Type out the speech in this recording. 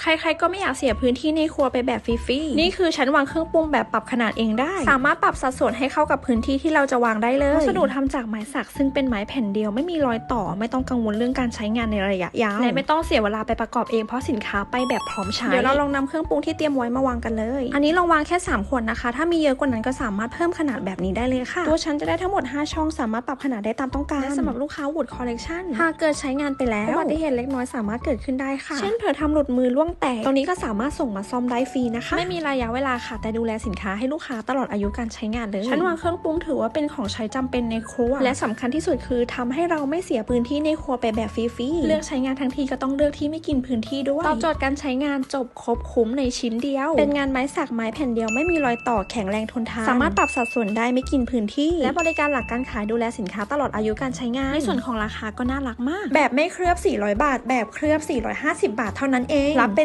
ใครๆก็ไม่อยากเสียพื้นที่ในครัวไปแบบฟรีๆ นี่คือชั้นวางเครื่องปรุงแบบปรับขนาดเองได้ สามารถปรับสัดส่วนให้เข้ากับพื้นที่ที่เราจะวางได้เลย วัสดุทำจากไม้สักซึ่งเป็นไม้แผ่นเดียวไม่มีรอยต่อ ไม่ต้องกังวลเรื่องการใช้งานในระยะยาว และไม่ต้องเสียเวลาไปประกอบเองเพราะสินค้าไปแบบพร้อมใช้ เดี๋ยวเราลองนำเครื่องปรุงที่เตรียมไว้มาวางกันเลย อันนี้เราวางแค่3ขวดนะคะ ถ้ามีเยอะกว่านั้นก็สามารถเพิ่มขนาดแบบนี้ได้เลยค่ะ ตัวชั้นจะได้ทั้งหมด 5 ช่องสามารถปรับขนาดได้ตามต้องการและสำหรับลูกค้า Wood Collection หากเกิดใช้งานไปแล้วอุบัติเหตุเล็กน้อยสามารถเกิดขึ้นได้ค่ะ เช่นเผลอทำหลุดมือล่วงแตก ตรงนี้ก็สามารถส่งมาซ่อมได้ฟรีนะคะ ไม่มีระยะเวลาค่ะ แต่ดูแลสินค้าให้ลูกค้าตลอดอายุการใช้งานเลย ชั้นวางเครื่องปรุงถือว่าเป็นของใช้จำเป็นในครัว และสำคัญที่สุดคือทำให้เราไม่เสียพื้นที่ในครัวไปแบบฟรีๆ เลือกใช้งานทั้งทีก็ต้องเลือกที่ไม่กินพื้นที่ด้วย ตอบโจทย์การใช้งานจบครบคุ้มในชิ้นเดียว เป็นงานไม้สักไม้แผ่นเดียวไม่มีรอยต่อแข็งแรงทนทาน สามารถปรับสัดส่วนได้ไม่กินพื้นที่ และบริการหลักการขายดูแลสินค้าตลอดอายุการใช้งาน ในส่วนของราคาก็น่ารักมาก แบบไม่เคลือบ 400 บาท แบบเคลือบ 450 บาทเท่านั้นเอง รับ